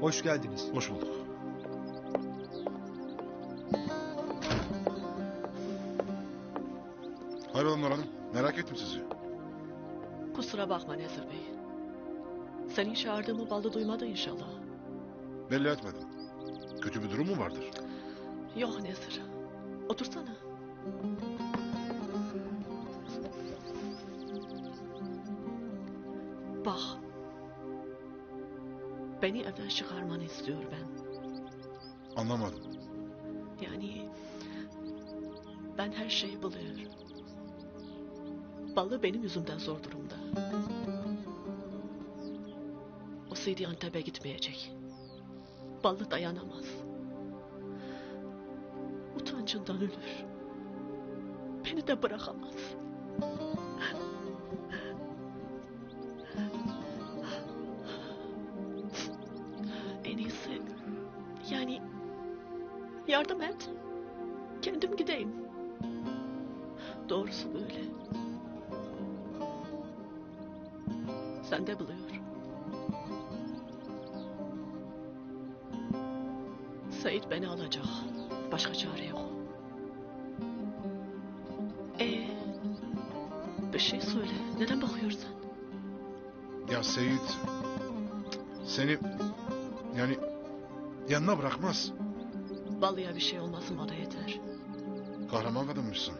Hoş geldiniz. Hoş bulduk. Hayrola Nur Hanım? Merak ettim sizi. Kusura bakma Nezir Bey. Senin çağırdığımı balda duymadı inşallah. Belli etmedim. Kötü bir durum mu vardır? Yok Nezir. Otursana. Bak. Beni evden çıkarmanı istiyor ben. Anlamadım. Yani ben her şeyi biliyorum. Ballı benim yüzümden zor durumda. O Sidi Antep'e gitmeyecek. Ballı dayanamaz. Utancından ölür. Beni de bırakamaz. Yardım et. Kendim gideyim. Doğrusu böyle. Sen de biliyor. Sait beni alacak. Başka çare yok. Ee, bir şey söyle. Neden bakıyorsun? Ya Seyit... Seni... Yani... Yanına bırakmaz. Balıya bir şey olmasın bana yeter. Kahraman kadınmışsın.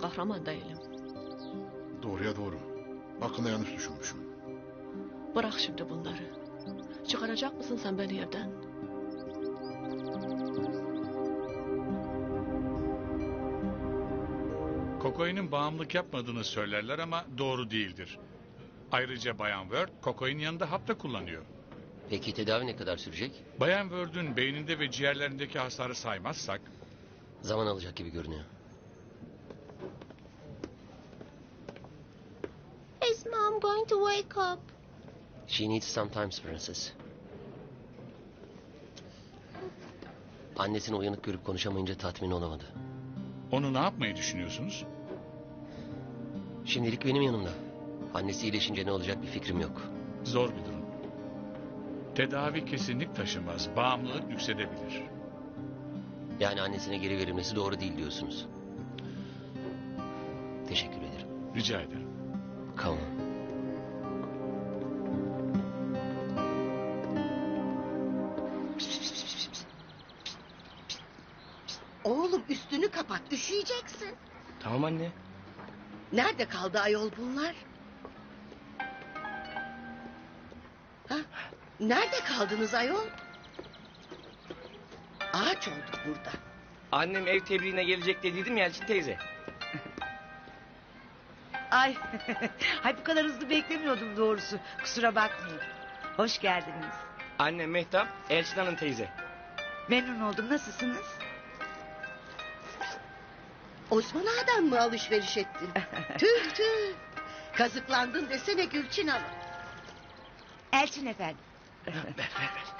Kahraman değilim. Doğruya doğru. Hakkında yanlış düşünmüşüm. Bırak şimdi bunları. Çıkaracak mısın sen beni evden? Kokainin bağımlılık yapmadığını söylerler ama doğru değildir. Ayrıca Bayan Word kokain yanında hapta kullanıyor. Peki tedavi ne kadar sürecek? Bayan Word'ün beyninde ve ciğerlerindeki hasarı saymazsak Zaman alacak gibi görünüyor. Is mom going to wake up? She needs some time, Princess. Annesini uyanık görüp konuşamayınca tatmin olamadı. onu ne yapmayı düşünüyorsunuz? Şimdilik benim yanımda. Annesi iyileşince ne olacak bir fikrim yok. Zor bir durum. Tedavi kesinlik taşımaz, bağımlılık yüksedebilir. Yani annesine geri verilmesi doğru değil diyorsunuz. Teşekkür ederim. Rica ederim. On. Oğlum üstünü kapat üşüyeceksin. Tamam anne. Nerede kaldı ayol bunlar? Ha? Nerede kaldınız ayol? Ağaç olduk burada. Annem ev tebriğine gelecek dediydim ya Elçin teyze. Ay, hay bu kadar hızlı beklemiyordum doğrusu. Kusura bakmayın. Hoş geldiniz. Annem Mehtap, Elçin Hanım teyze. Memnun oldum. Nasılsınız? Osman Ağa'dan mı alışveriş ettin? tüh tüh. Kazıklandın desene Gülçin Hanım. Elçin efendi.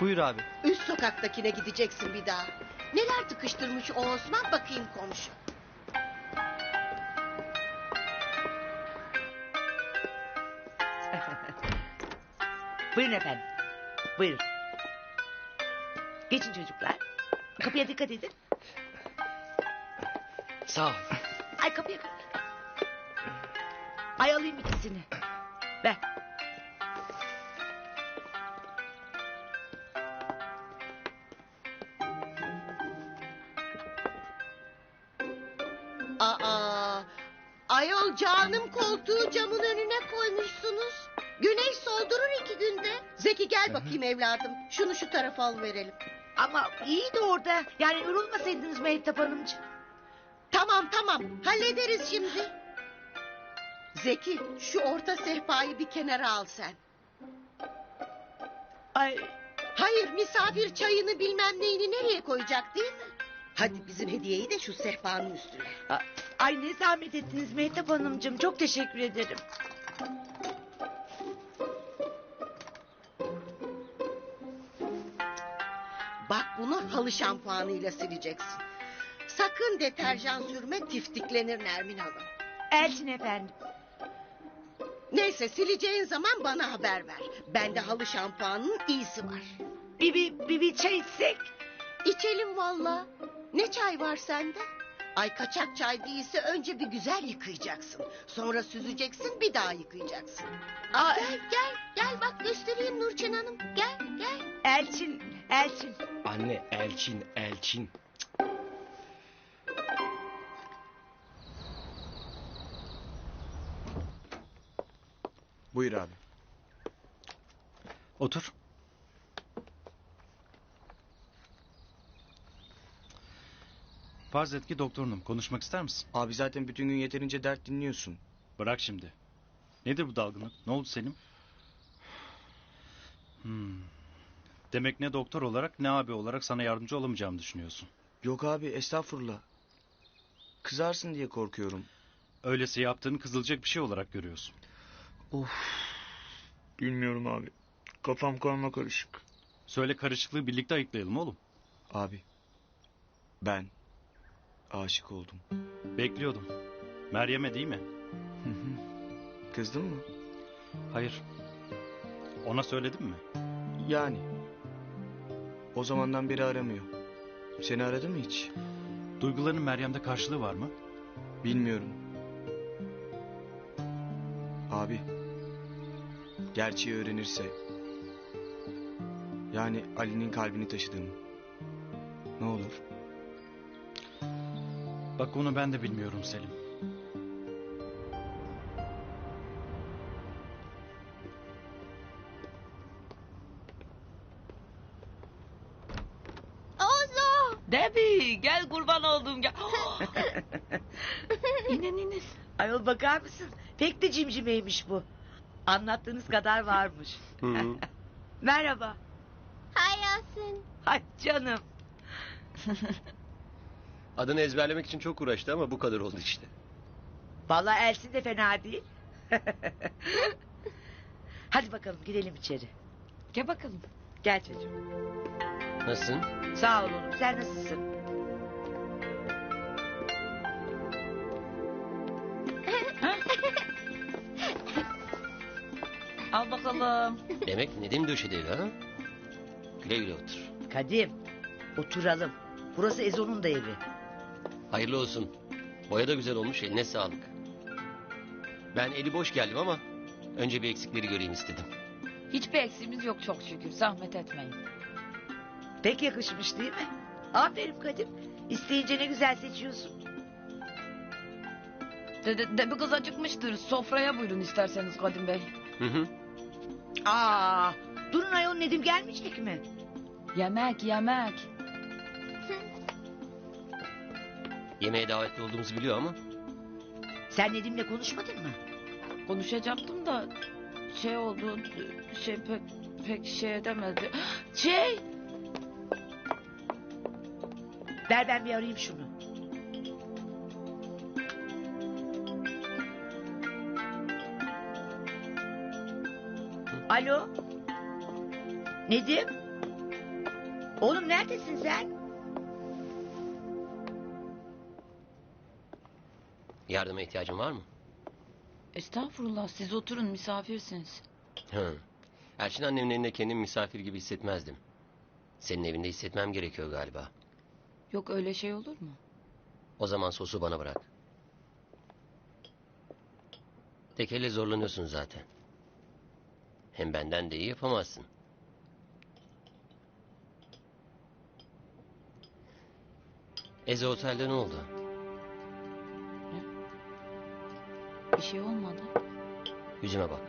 Buyur abi. Üst sokaktakine gideceksin bir daha. Neler tıkıştırmış o Osman bakayım komşu. Buyurun efendim. Buyurun. Geçin çocuklar. Kapıya dikkat edin. Sağ ol. Ay kapıya kapıya. Ay alayım ikisini. Ver. Ayol canım koltuğu camın önüne koymuşsunuz. Güneş soldurur iki günde. Zeki gel bakayım evladım. Şunu şu tarafa al verelim. Ama iyi de orada. Yani yorulmasaydınız Mehtap Hanımcığım. Tamam tamam hallederiz şimdi. Zeki şu orta sehpayı bir kenara al sen. Ay Hayır misafir çayını bilmem neyini nereye koyacak değil mi? Hadi bizim hediyeyi de şu sehpanın üstüne. A- Ay ne zahmet ettiniz Mehtap Hanımcığım. Çok teşekkür ederim. Bak bunu halı şampuanıyla sileceksin. Sakın deterjan sürme tiftiklenir Nermin Hanım. Elçin efendim. Neyse sileceğin zaman bana haber ver. Bende halı şampuanının iyisi var. Bir, bir, bir, bir çay içsek. İçelim valla. Ne çay var sende? Ay kaçak çay değilse önce bir güzel yıkayacaksın. Sonra süzeceksin bir daha yıkayacaksın. Aa, gel gel gel bak göstereyim Nurçin Hanım. Gel gel. Elçin, Elçin. Anne Elçin Elçin. Buyur abi. Otur. Farz et ki doktorunum. Konuşmak ister misin? Abi zaten bütün gün yeterince dert dinliyorsun. Bırak şimdi. Nedir bu dalgınlık? Ne oldu Selim? Hmm. Demek ne doktor olarak ne abi olarak sana yardımcı olamayacağımı düşünüyorsun. Yok abi estağfurullah. Kızarsın diye korkuyorum. Öylesi yaptığını kızılacak bir şey olarak görüyorsun. Bilmiyorum abi. Kafam karma karışık. Söyle karışıklığı birlikte ayıklayalım oğlum. Abi. Ben aşık oldum. Bekliyordum. Meryem'e değil mi? Kızdın mı? Hayır. Ona söyledin mi? Yani. O zamandan beri aramıyor. Seni aradı mı hiç? Duygularının Meryem'de karşılığı var mı? Bilmiyorum. Abi. Gerçeği öğrenirse. Yani Ali'nin kalbini taşıdığımı. Ne olur? Bak onu ben de bilmiyorum Selim. Ozo. Debbie gel kurban oldum gel. inin inin. Ayol bakar mısın? Pek de cimcimeymiş bu. Anlattığınız kadar varmış. Merhaba. Hay Yasin. Ay canım. Adını ezberlemek için çok uğraştı ama bu kadar oldu işte. Vallahi Elsin de fena değil. Hadi bakalım girelim içeri. Gel bakalım. Gel çocuğum. Nasılsın? Sağ ol oğlum. Sen nasılsın? Al bakalım. Demek Nedim döşedi evi ha? Güle güle otur. Kadim. Oturalım. Burası Ezo'nun da evi. Hayırlı olsun. Boya da güzel olmuş eline sağlık. Ben eli boş geldim ama önce bir eksikleri göreyim istedim. Hiçbir eksiğimiz yok çok şükür. Zahmet etmeyin. Pek yakışmış değil mi? Aferin Kadim. İsteyince ne güzel seçiyorsun. De, de, de bir kız acıkmıştır. Sofraya buyurun isterseniz Kadim Bey. Hı hı. Aa, durun ayol Nedim gelmeyecek mi? Yemek yemek. Yemeğe davetli olduğumuzu biliyor ama Sen Nedim'le konuşmadın mı? Konuşacaktım da şey oldu şey pek pek şey edemedi. Şey Ver ben bir arayayım şunu. Alo. Nedim? Oğlum neredesin sen? Yardıma ihtiyacın var mı? estağfurullah siz oturun misafirsiniz. Hı. Elçin annemin elinde kendimi misafir gibi hissetmezdim. Senin evinde hissetmem gerekiyor galiba. Yok öyle şey olur mu? O zaman sosu bana bırak. Tek elle zorlanıyorsun zaten. Hem benden de iyi yapamazsın. Eze Otel'de ne oldu? Şey olmadı. Yüzüme bak.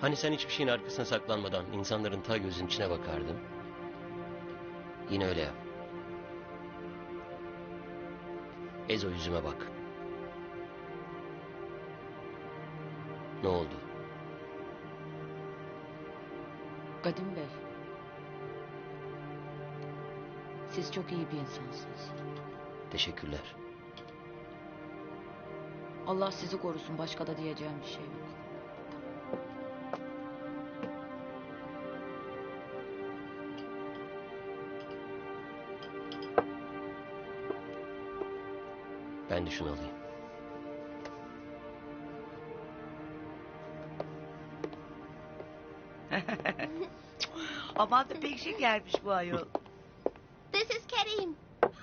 Hani sen hiçbir şeyin arkasına saklanmadan insanların ta gözünün içine bakardın. Yine öyle yap. Ezo yüzüme bak. Ne oldu? Kadim Bey. Siz çok iyi bir insansınız. Teşekkürler. Allah sizi korusun başka da diyeceğim bir şey yok. Ben de şunu alayım. Aman da pek şekermiş bu ayol. This is Kerim.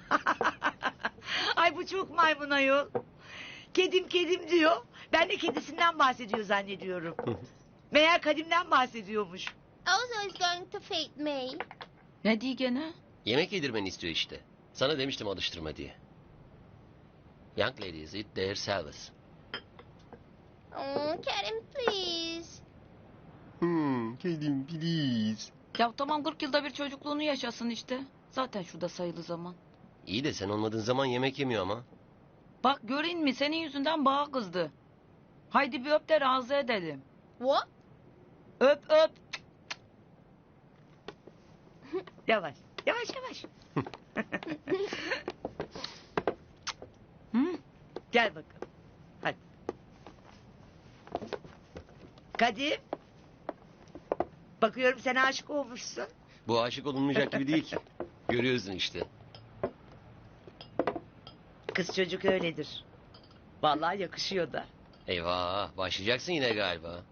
Ay bu çok maymun ayol. Kedim kedim diyor. Ben de kedisinden bahsediyor zannediyorum. Meğer kadimden bahsediyormuş. Also is going to feed me. Ne diye gene? Yemek yedirmeni istiyor işte. Sana demiştim alıştırma diye. Young ladies eat their service. Oh, Kerim please. Hmm, kedim please. Ya tamam 40 yılda bir çocukluğunu yaşasın işte. Zaten şurada sayılı zaman. İyi de sen olmadığın zaman yemek yemiyor ama. Bak görün mi senin yüzünden bağa kızdı. Haydi bir öp de razı edelim. What? Öp öp. yavaş yavaş yavaş. Hı? Gel bakalım. Hadi. Kadim. Bakıyorum sen aşık olmuşsun. Bu aşık olunmayacak gibi değil ki. Görüyorsun işte. Kız çocuk öyledir. Vallahi yakışıyor da. Eyvah başlayacaksın yine galiba.